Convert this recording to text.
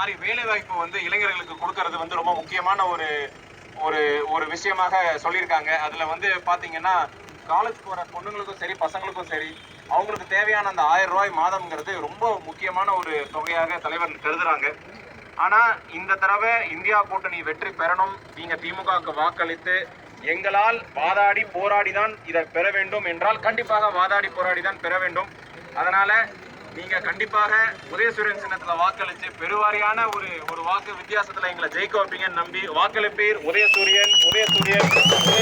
மாதிரி வேலை வாய்ப்பு வந்து இளைஞர்களுக்கு கொடுக்கறது வந்து ரொம்ப முக்கியமான ஒரு ஒரு ஒரு விஷயமாக சொல்லியிருக்காங்க. அதுல வந்து பாத்தீங்கன்னா காலேஜ் போகிற பொண்ணுங்களுக்கும் சரி பசங்களுக்கும் சரி அவங்களுக்கு தேவையான அந்த ஆயிரம் ரூபாய் மாதம்ங்கிறது ரொம்ப முக்கியமான ஒரு தொகையாக தலைவர் கருதுறாங்க. ஆனா இந்த தடவை இந்தியா கூட்டணி வெற்றி பெறணும். நீங்க திமுகவுக்கு வாக்களித்து எங்களால் வாதாடி போராடி தான் இதை பெற வேண்டும் என்றால் கண்டிப்பாக வாதாடி போராடி தான் பெற வேண்டும். அதனால நீங்க கண்டிப்பாக உதயசூரியன் சின்னத்துல வாக்களிச்சு பெருவாரியான ஒரு ஒரு வாக்கு வித்தியாசத்துல எங்களை ஜெயிக்க வைப்பீங்கன்னு நம்பி வாக்களிப்பீர் உதயசூரியன் உதயசூரியன் உதயசூரியன்